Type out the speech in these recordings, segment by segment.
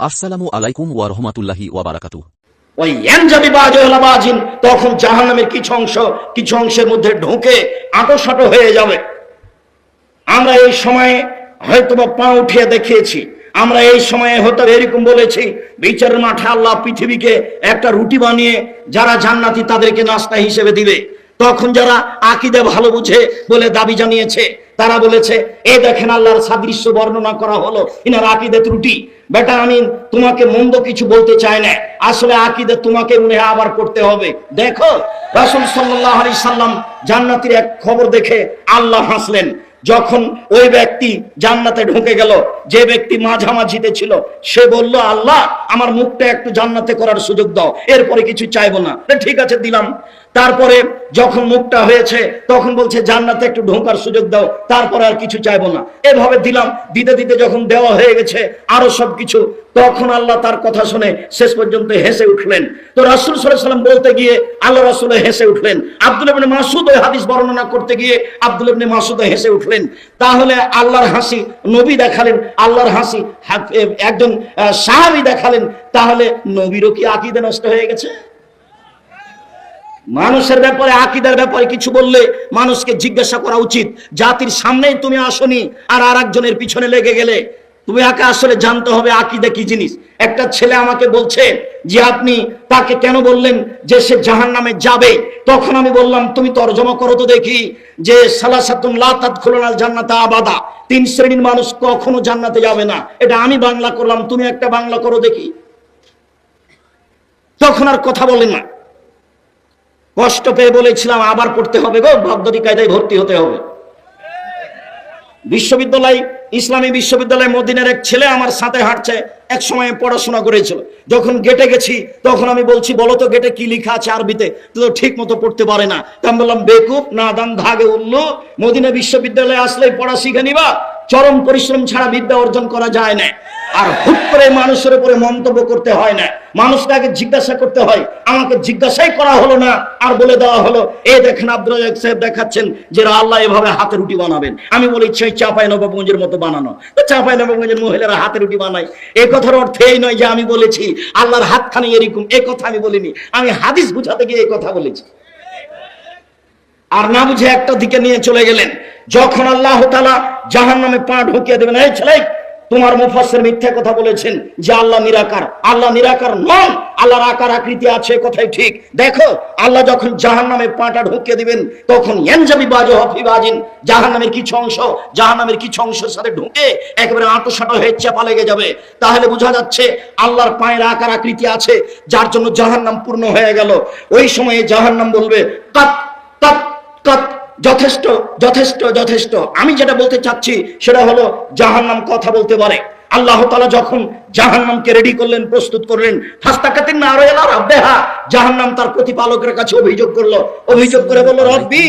আসসালামু আলাইকুম ওয়া রহমাতুল্লাহি ওয়া বাজিন তখন জাহান্নামের কিছু অংশ, কিছু অংশের মধ্যে ঢুকে আটোসাটো হয়ে যাবে। আমরা এই সময়ে হয়তো পা উঠিয়ে দেখিয়েছি। আমরা এই সময়ে হয়তো এরকম বলেছি, বিচারের মাঠে আল্লাহ পৃথিবীকে একটা রুটি বানিয়ে যারা জান্নাতি তাদেরকে নাস্তা হিসেবে দিবে। তখন যারা আকিদে ভালো বুঝে বলে দাবি জানিয়েছে, তারা বলেছে, এ দেখেন আল্লাহর সাদৃশ্য বর্ণনা করা হলো, ইনার আকিদে ত্রুটি। বেটা আমি তোমাকে মন্দ কিছু বলতে চাই না। আসলে আকিদে তোমাকে মনে আবার করতে হবে। দেখো, রাসূল আলাইহি সাল্লাম জান্নাতের এক খবর দেখে আল্লাহ হাসলেন। যখন ওই ব্যক্তি জান্নাতে ঢুকে গেল, যে ব্যক্তি মাঝামাঝিতে ছিল, সে বলল, আল্লাহ আমার মুখটা একটু জান্নাতে করার সুযোগ দাও, এরপরে কিছু চাইব না। ঠিক আছে, দিলাম। তারপরে যখন মুখটা হয়েছে, তখন বলছে, জান্নাতে একটু ঢোকার সুযোগ দাও, তারপরে আর কিছু চাইব না। এভাবে দিলাম। দিতে দিতে যখন দেওয়া হয়ে গেছে, আরও সবকিছু তখন আল্লাহ তার কথা শুনে শেষ পর্যন্ত হেসে উঠলেন। তো রাসুল সাল্লাম বলতে গিয়ে আল্লাহ রাসুল হেসে উঠলেন। আব্দুল ইবনে মাসুদ ওই হাদিস বর্ণনা করতে গিয়ে আব্দুল ইবনে মাসুদ হেসে উঠলেন। তাহলে আল্লাহর হাসি নবী দেখালেন, আল্লাহর হাসি একজন সাহাবি দেখালেন। তাহলে নবীরও কি আকিদে নষ্ট হয়ে গেছে? মানুষের ব্যাপারে, আকিদার ব্যাপারে কিছু বললে মানুষকে জিজ্ঞাসা করা উচিত। জাতির সামনেই তুমি আসনি, আর আর একজনের পিছনে লেগে গেলে। তুমি আগে আসলে জানতে হবে আকিদা কি জিনিস। একটা ছেলে আমাকে বলছে যে, আপনি তাকে কেন বললেন যে সে জাহান নামে যাবে? তখন আমি বললাম, তুমি তর্জমা করো তো দেখি যে, সালাসাতুন আবাদা। তিন শ্রেণির মানুষ কখনো জান্নাতে যাবে না। এটা আমি বাংলা করলাম, তুমি একটা বাংলা করো দেখি। তখন আর কথা বলেন না। কষ্ট পেয়ে বলেছিলাম, আবার পড়তে হবে গো ভাবদারি কায়দায় ভর্তি হতে হবে। বিশ্ববিদ্যালয় ইসলামী বিশ্ববিদ্যালয় মদিনের এক ছেলে আমার সাথে হাঁটছে, এক সময় পড়াশোনা করেছিল। যখন গেটে গেছি, তখন আমি বলছি, বলো তো গেটে কি লিখা আছে আরবিতে? তো ঠিক মতো পড়তে পারে না। তা আমি বললাম, বেকুব না দান ধাগে উল্লু, মদিনা বিশ্ববিদ্যালয়ে আসলে পড়া শিখে নিবা। চরম পরিশ্রম ছাড়া বিদ্যা অর্জন করা যায় না। আর হুট করে মানুষের উপরে মন্তব্য করতে হয় না। মানুষটাকে জিজ্ঞাসা করতে হয়, আমাকে জিজ্ঞাসাই করা হলো না, আর বলে দেওয়া হলো, এ দেখেন আব্দুল সাহেব দেখাচ্ছেন যে আল্লাহ এভাবে হাতে রুটি বানাবেন। আমি বলি, সেই চাপাই নবাবগঞ্জের মতো বানানো। তো চাপাই নবাবগঞ্জের মহিলারা হাতে রুটি বানায়। এ কথার অর্থ এই নয় যে আমি বলেছি, আল্লাহর হাতখানি এরকম, এ কথা আমি বলিনি। আমি হাদিস বুঝাতে গিয়ে এই কথা বলেছি। আর না বুঝে একটা দিকে নিয়ে চলে গেলেন। যখন আল্লাহ তালা জাহান নামে পা ঢুকিয়ে দেবেন, এই ছেলে তোমার মুফাসসির মিথ্যা কথা বলেছেন যে আল্লাহ নিরাকার। আল্লাহ নিরাকার নন আল্লাহর আকার আকৃতি আছে, কথাই ঠিক। দেখো, আল্লাহ যখন জাহান নামে পাটা ঢুকিয়ে দিবেন, তখন ইয়ানজাবি বাজো হফি বাজিন জাহান নামের কিছু অংশ জাহান নামের কিছু অংশের সাথে ঢুকে একেবারে আঁটোসাঁটো হয়ে চাপা লেগে যাবে। তাহলে বোঝা যাচ্ছে, আল্লাহর পায়ের আকার আকৃতি আছে, যার জন্য জাহান নাম পূর্ণ হয়ে গেল। ওই সময়ে জাহান নাম বলবে, কাত কাত কাত যথেষ্ট যথেষ্ট যথেষ্ট। আমি যেটা বলতে চাচ্ছি, সেটা হলো জাহান্নাম কথা বলতে পারে। আল্লাহ তালা যখন জাহান্নামকে রেডি করলেন প্রস্তুত করলেন। ফাস্তাকাতিন না আরও এলার জাহান্নাম তার প্রতিপালকের কাছে অভিযোগ করল। অভিযোগ করে বলল রব্বি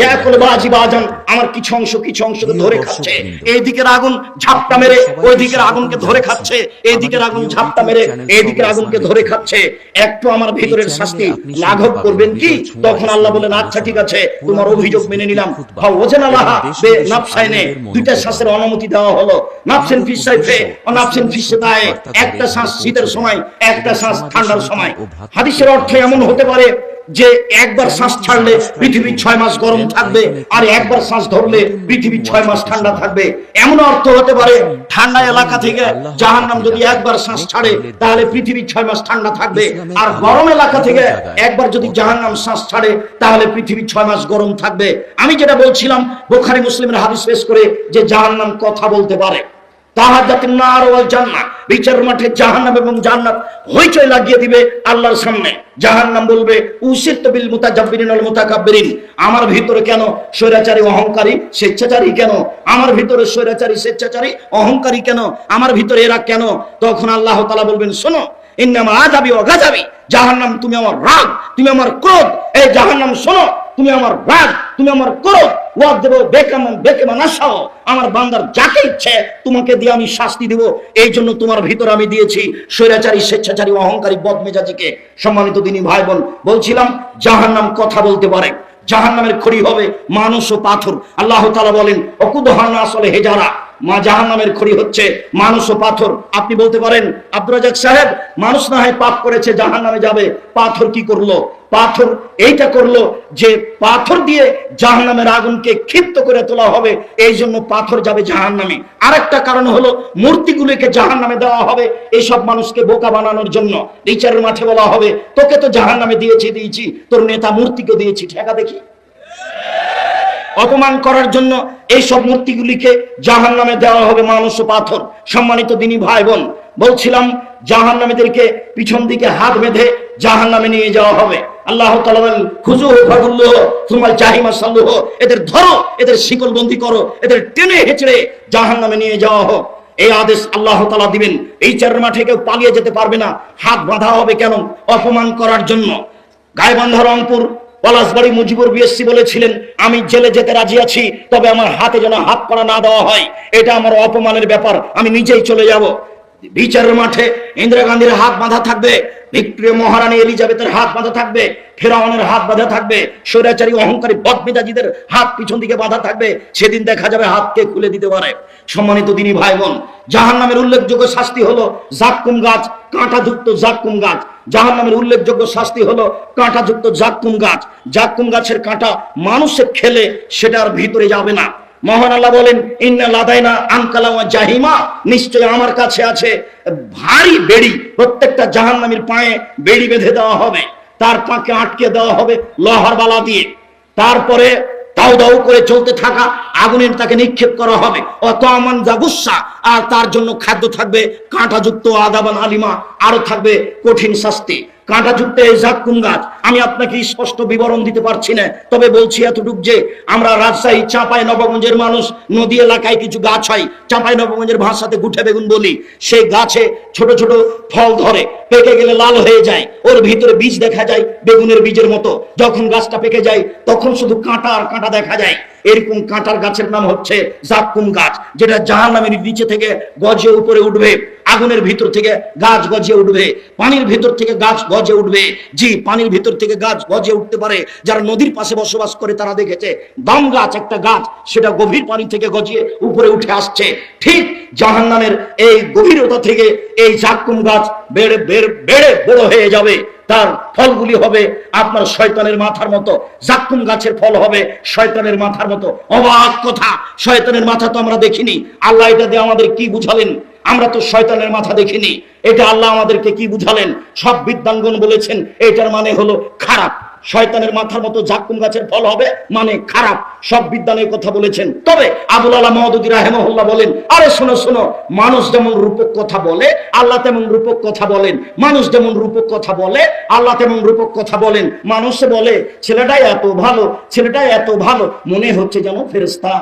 ইয়াকুল বাজি বাজান আমার কিছু অংশ কিছু অংশকে ধরে খাচ্ছে। এই দিকের আগুন ঝাপটা মেরে ওই দিকের আগুনকে ধরে খাচ্ছে। এই দিকের আগুন ঝাপটা মেরে এই দিকের আগুনকে ধরে খাচ্ছে। একটু আমার ভিতরের শাস্তি লাঘব করবেন কি? তখন আল্লাহ বলেন আচ্ছা ঠিক আছে তোমার অভিযোগ মেনে নিলাম। ভাও ওজেন আল্লাহ বে নাফসাইনে দুইটা শ্বাসের অনুমতি দেওয়া হলো। নাফসেন ফিসাইফে ও নাফসেন ফিসাদায়ে একটা শ্বাস শীতের সময় একটা শ্বাস ঠান্ডার সময়। হাদিসের অর্থ এমন হতে পারে যে একবার শ্বাস ছাড়লে পৃথিবী ছয় মাস গরম থাকবে আর একবার শ্বাস ধরলে পৃথিবী ছয় মাস ঠান্ডা থাকবে। এমন অর্থ হতে পারে ঠান্ডা এলাকা থেকে জাহান্নাম যদি একবার শ্বাস ছাড়ে তাহলে পৃথিবী ছয় মাস ঠান্ডা থাকবে। আর গরম এলাকা থেকে একবার যদি জাহান্নাম শ্বাস ছাড়ে তাহলে পৃথিবী ছয় মাস গরম থাকবে। আমি যেটা বলছিলাম বোখারি মুসলিমের হাদিস পেশ করে যে জাহান্নাম কথা বলতে পারে। আমার ভিতরে কেন স্বৈরাচারী, অহংকারী, স্বেচ্ছাচারী কেন? আমার ভিতরে স্বৈরাচারী, স্বেচ্ছাচারী, অহংকারী কেন? আমার ভিতরে এরা কেন? তখন আল্লাহ তালা বলবেন, শোনো ইন্নামা আযাবি ওয়া গাযাবি। জাহান্নাম, তুমি আমার রাগ, তুমি আমার ক্রোধ। এই জাহান্নাম শোনো। তুমি আমার রাগ, তুমি আমার ক্রোধ, ওয়াদ দেবো, বেকামান, বেকেমান আসাও আমার বান্দার যাকে ইচ্ছে, তোমাকে দিয়ে আমি শাস্তি দেব। এই জন্য তোমার ভিতর আমি দিয়েছি স্বৈরাচারী, স্বেচ্ছাচারী, অহংকারী, বদমেজাজিকে সম্মানিত দিনী ভাই বোন। বলছিলাম, জাহান্নাম কথা বলতে পারে। জাহান্নামের খড়ি হবে মানুষ ও পাথর। আল্লাহ তাআলা বলেন, অকুদহান আসলে হেজারা। মা জাহান নামের খড়ি হচ্ছে মানুষ ও পাথর। আপনি বলতে পারেন আব্দুল রাজাক সাহেব, মানুষ না হয় পাপ করেছে জাহান নামে যাবে। পাথর কি করল? পাথর এইটা করল যে পাথর দিয়ে জাহান নামের আগুনকে ক্ষিপ্ত করে তোলা হবে এই জন্য পাথর যাবে জাহান নামে আরেকটা কারণ হলো, মূর্তিগুলিকে জাহান নামে দেওয়া হবে, এইসব মানুষকে বোকা বানানোর জন্য। বিচারের মাঠে বলা হবে, তোকে তো জাহান নামে দিয়েছি দিয়েছি। তোর নেতা মূর্তিকে দিয়েছি। ঠেকা দেখি। অপমান করার জন্য এই সব মূর্তিগুলিকে জাহান নামে দেওয়া হবে মানুষ পাথর। সম্মানিত দিনী ভাই বোন, বলছিলাম জাহান নামীদেরকে পিছন দিকে হাত বেঁধে জাহান নামে নিয়ে যাওয়া হবে। আল্লাহ সাল্লুহ এদের ধরো, এদের শিকল বন্দি করো, এদের টেনে হেঁচড়ে জাহান নামে নিয়ে যাওয়া হোক। এই আদেশ আল্লাহ তালা দিবেন। এই চারের মাঠে কেউ পালিয়ে যেতে পারবে না। হাত বাঁধা হবে কেন? অপমান করার জন্য। গায়বান্ধা রংপুর পলাশবাড়ি মুজিবুর বিএসসি বলেছিলেন, আমি জেলে যেতে রাজি আছি, তবে আমার হাতে যেন হাত পড়া না দেওয়া হয়। এটা আমার অপমানের ব্যাপার, আমি নিজেই চলে যাব। বিচারের মাঠে ইন্দিরা গান্ধীর হাত বাঁধা থাকবে ভিক্টোরিয়া মহারানী এলিজাবেথের হাত বাঁধা থাকবে, ফেরাউনের হাত বাঁধা থাকবে, স্বৈরাচারী অহংকারী বদমেজাজিদের হাত পিছন দিকে বাঁধা থাকবে, সেদিন দেখা যাবে হাতকে খুলে দিতে পারে। সম্মানিত দিনী ভাই বোন জাহান নামের উল্লেখযোগ্য শাস্তি হলো জাক্কুম গাছ, কাঁটাযুক্ত জাক্কুম গাছ। জাহান নামের উল্লেখযোগ্য শাস্তি হলো কাঁটাযুক্ত জাক্কুম গাছ। জাক্কুম গাছের কাঁটা মানুষের খেলে সেটার ভিতরে যাবে না। মহান আল্লাহ বলেন, ইন্না লাদাইনা আনকালা ওয়া জাহিমা। নিশ্চয় আমার কাছে আছে ভারী বেড়ি, প্রত্যেকটা জাহান্নামীর পায়ে বেড়ি বেঁধে দেওয়া হবে, তার পাকে আটকে দেওয়া হবে লোহার বালা দিয়ে। তারপরে দাউ দাউ করে চলতে থাকা আগুনের তাকে নিক্ষেপ করা হবে। অত আমান জাগুসা আর তার জন্য খাদ্য থাকবে কাঁটাযুক্ত আদাবান আলিমা আরও থাকবে কঠিন শাস্তি। কাঁটাযুক্ত এই জাক্কুম গাছ, আমি আপনাকে স্পষ্ট বিবরণ দিতে পারছি না। তবে বলছি এতটুক যে, আমরা রাজশাহী চাঁপাই নবগঞ্জের মানুষ, নদী এলাকায় কিছু গাছ হয়, চাঁপাই নবগঞ্জের ভাষাতে গুঠে বেগুন বলি। সেই গাছে ছোট ছোট ফল ধরে, পেকে গেলে লাল হয়ে যায়, ওর ভিতরে বীজ দেখা যায়, বেগুনের বীজের মতো। যখন গাছটা পেকে যায়, তখন শুধু কাঁটা আর কাঁটা দেখা যায়। এরকম কাঁটার গাছের নাম হচ্ছে জাক্কুম গাছ, যেটা জাহান নামের নিচে থেকে গজে উপরে উঠবে, আগুনের ভিতর থেকে গাছ গজে উঠবে, পানির ভিতর থেকে গাছ গজে উঠবে। জি, পানির ভিতর থেকে গাছ গজে উঠতে পারে। যারা নদীর পাশে বসবাস করে তারা দেখেছে দাম গাছ একটা গাছ, সেটা গভীর পানি থেকে গজিয়ে উপরে উঠে আসছে। ঠিক জাহান্নামের এই গভীরতা থেকে এই জাক্কুম গাছ বেড়ে বেড়ে বড় হয়ে যাবে। তার ফলগুলি হবে আপনার শয়তানের মাথার মতো। জাক্কুম গাছের ফল হবে শয়তানের মাথার মতো। অবাক কথা, শয়তানের মাথা তো আমরা দেখিনি। আল্লাহ এটা দিয়ে আমাদের কি বুঝালেন? আমরা তো শয়তানের মাথা দেখিনি। এটা আল্লাহ আমাদেরকে কি বুঝালেন? সব বিদ্যাঙ্গন বলেছেন, এটার মানে হলো খারাপ। শয়তানের মাথার মতো জাকুম গাছের ফল হবে মানে খারাপ। সব বিদ্যানের কথা বলেছেন। তবে আবুল আলা মহদুদি রাহেমহল্লা বলেন, আরে শোনো শোনো, মানুষ যেমন রূপক কথা বলে, আল্লাহ তেমন রূপক কথা বলেন। মানুষ যেমন রূপক কথা বলে, আল্লাহ তেমন রূপক কথা বলেন। মানুষ বলে, ছেলেটাই এত ভালো, ছেলেটাই এত ভালো। মনে হচ্ছে যেন ফেরেস্তা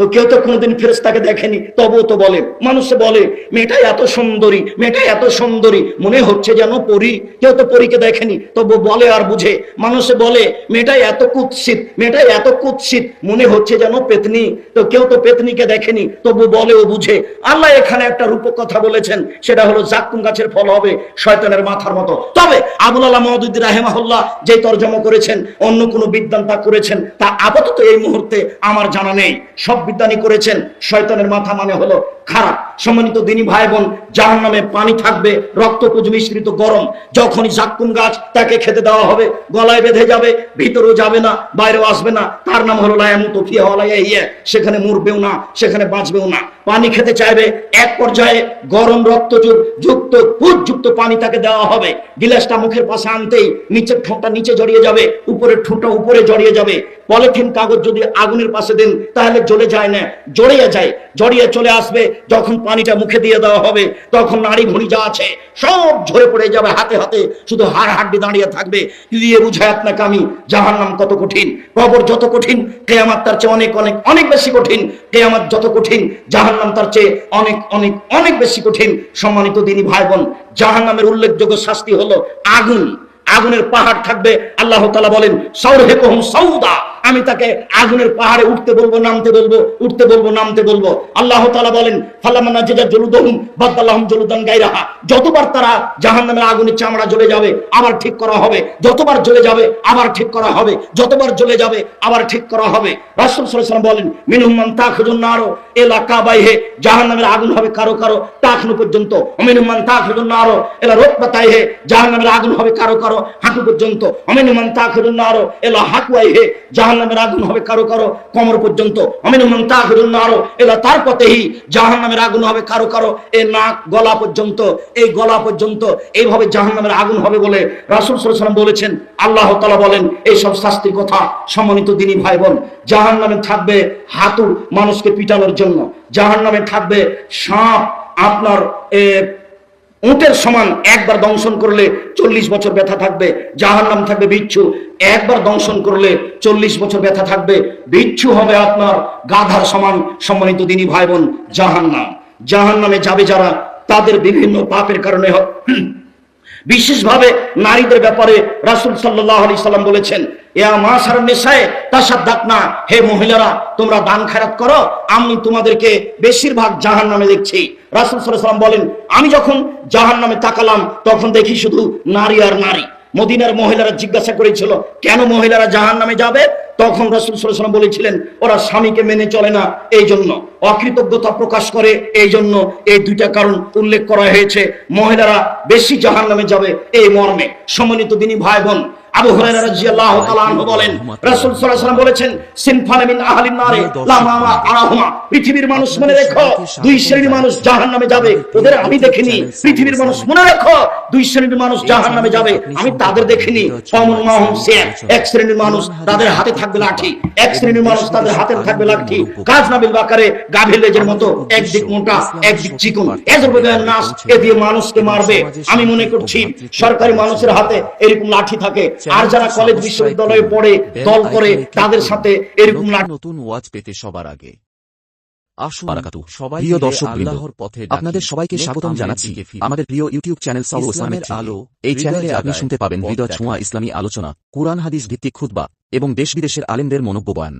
তো কেউ তো কোনোদিন ফেরেস্তাকে দেখেনি, তবুও তো বলে। মানুষে বলে মেয়েটা এত সুন্দরী মেয়েটা এত সুন্দরী, মনে হচ্ছে যেন পরি। কেউ তো পরীকে দেখেনি তবু বলে আর বুঝে। মানুষে বলে মেয়েটা এত কুৎসিত মেয়েটা এত কুৎসিত, মনে হচ্ছে যেন পেতনি। তো কেউ তো পেতনিকে দেখেনি তবু বলে ও বুঝে। আল্লাহ এখানে একটা রূপক কথা বলেছেন, সেটা হলো জাক্কুম গাছের ফল হবে শয়তানের মাথার মতো। তবে আবুল আল্লাহ মহদুদ্দি রাহেমাহুল্লাহ যে তর্জমা করেছেন, অন্য কোনো বিদ্যান তা করেছেন, তা আপাতত এই মুহূর্তে আমার জানা নেই। সব বিদ্যানি করেছেন, শয়তানের মাথা মানে হলো খারাপ। সম্মানিত দিনী ভাই বোন জাহান নামে পানি থাকবে রক্তপুজ মিশ্রিত গরম। যখনই জাক্কুম গাছ তাকে খেতে দেওয়া হবে, গলায় বেঁধে যাবে, ভিতরেও যাবে না, বাইরেও আসবে না। তার নাম হলো লায়ামুত ফিয়া ওয়ালাইয়া ইয়া। সেখানে মরবেও না, সেখানে বাঁচবেও না। পানি খেতে চাইবে, এক পর্যায়ে গরম রক্ত যুক্ত যুক্ত পানি তাকে দেওয়া হবে। গিলাসটা মুখের পাশে আনতেই নিচের ঠোঁটটা নিচে জড়িয়ে যাবে, উপরের ঠোঁটটা উপরে জড়িয়ে যাবে। পলিথিন কাগজ যদি আগুনের পাশে দেন, তাহলে জ্বলে যায় না। জড়িয়ে যায়। জড়িয়ে চলে আসবে, যখন পানিটা মুখে দিয়ে দেওয়া হবে, তখন নাড়ি ভুঁড়ি যা আছে, সব ঝরে পড়ে যাবে হাতে হাতে। শুধু হাড় হাড্ডি দাঁড়িয়ে থাকবে। দিয়ে বুঝায় আপনাকে আমি জাহার নাম কত কঠিন, কবর যত কঠিন, কেয়ামাত তার চেয়ে অনেক অনেক অনেক বেশি কঠিন, কেয়ামাত যত কঠিন জাহার নাম তার চেয়ে অনেক অনেক অনেক বেশি কঠিন। সম্মানিত দিনী ভাই বোন জাহার নামের উল্লেখযোগ্য শাস্তি হলো আগুন। আগুনের পাহাড় থাকবে, আল্লাহ তালা বলেন সৌর হেকহম সৌদা আমি তাকে আগুনের পাহাড়ে উঠতে বলব, নামতে বলব, উঠতে বলব, নামতে বলব। আল্লাহ তাআলা বলেন ফালামানা যেটা জলুদহুম বাদাল্লাহুম জলুদান গায়রাহা। যতবার তারা জাহান্নামের আগুনের চামড়া জ্বলে যাবে, আবার ঠিক করা হবে। যতবার জ্বলে যাবে, আবার ঠিক করা হবে। যতবার জ্বলে যাবে, আবার ঠিক করা হবে। রাসূল ওয়াসাল্লাম বলেন, মিনহুম মান তাখুজুন নারো এলা কাবাইহে জাহান্নামের আগুন হবে কারও কারও টাকনু পর্যন্ত। মিনহুম মান তাখুজুন নারো, এলা রুকবাতাইহে, জাহান্নামের আগুন হবে কারও কারও হাঁটু পর্যন্ত। মিনহুম মান তাখুজুন নারো, এলা হাকুয়াইহে জাহান্নামের আগুন হবে, কারও কারও কোমর পর্যন্ত। মান তাখুজুন নারো, এলা তার জাহান্নামের আগুন হবে, কারও কারও নাক গলা পর্যন্ত, এই গলা পর্যন্ত এইভাবে জাহান্নামের আগুন হবে বলে রাসূল সাল্লাল্লাহু বলেছেন। আল্লাহ তাআলা বলেন এই সব শাস্তির কথা সম্মানিত দিনী ভাই বোন জাহান্নামে থাকবে হাতুড় মানুষকে পিটানোর জন্য। জাহান্নামে থাকবে সাপ, আপনার উটের সমান একবার দংশন করলে চল্লিশ বছর ব্যথা থাকবে, জাহান্নাম থাকবে বিচ্ছু। একবার দংশন করলে চল্লিশ বছর ব্যথা থাকবে, বিচ্ছু হবে আপনার গাধার সমান সম্মানিত দিনী ভাই বোন জাহান্নাম। জাহান্নামে যাবে যারা, তাদের বিভিন্ন পাপের কারণে বিশেষভাবে নারীদের ব্যাপারে রাসূল সাল্লাল্লাহু আলাইহি সাল্লাম বলেছেন তাসাদ্দাক না। হে মহিলারা, তোমরা দান খেরাত করো, আমি তোমাদেরকে বেশিরভাগ জাহান্নামে দেখছি। রাসূল সাল্লাম বলেন, আমি যখন জাহান্নামে তাকালাম, তখন দেখি শুধু নারী আর নারী। মদিনার মহিলারা জিজ্ঞাসা করেছিল, কেন মহিলারা জাহান্নামে যাবে? তখন রসুল সাল্লাম বলেছিলেন, ওরা স্বামীকে মেনে চলে না। এই জন্য অকৃতজ্ঞতা প্রকাশ করে এই জন্য এই দুইটা কারণ উল্লেখ করা হয়েছে। মহিলারা বেশি জাহান নামে যাবে এই মর্মে। সম্মানিত দিনী ভাই বোন আবু হুরায়রা রাদিয়াল্লাহু তাআলা আনহু বলেন, রাসূল সাল্লাল্লাহু আলাইহি সাল্লাম বলেছেন মিন আহলিন নারে আরাহুমা। পৃথিবীর মানুষ মনে রেখো, দুই শ্রেণির মানুষ জাহান্নামে যাবে। ওদের আমি দেখিনি। পৃথিবীর মানুষ মনে রেখো, দুই শ্রেণির মানুষ জাহান্নামে যাবে। আমি তাদের দেখিনি। মাহুম সিয়ার এক শ্রেণির মানুষ তাদের হাতে থাকবে লাঠি। এক শ্রেণির মানুষ তাদের হাতে থাকবে লাঠি। নাবিল বাকারে, গাভীর লেজের মতো, একদিক মোটা, একদিক চিকন। এজর বেগান নাস দিয়ে মানুষকে মারবে। আমি মনে করছি, সরকারি মানুষের হাতে এরকম লাঠি থাকে। আর যারা কলেজ বিশ্ববিদ্যালয়ে পড়ে দল করে তাদের সাথে এরকম নতুন ওয়াজ পেতে সবার আগে। আসুন সবাই প্রিয় মিলে আল্লাহর পথে আপনাদের সবাইকে স্বাগতম জানাচ্ছি। আমাদের প্রিয় ইউটিউব চ্যানেল সাউল ইসলামের আলো এই চ্যানেলে আপনি শুনতে পাবেন হৃদয় ছোঁয়া ইসলামী আলোচনা কুরআন হাদিস ভিত্তিক খুতবা এবং দেশ বিদেশের আলেমদের মনব্য বয়ান।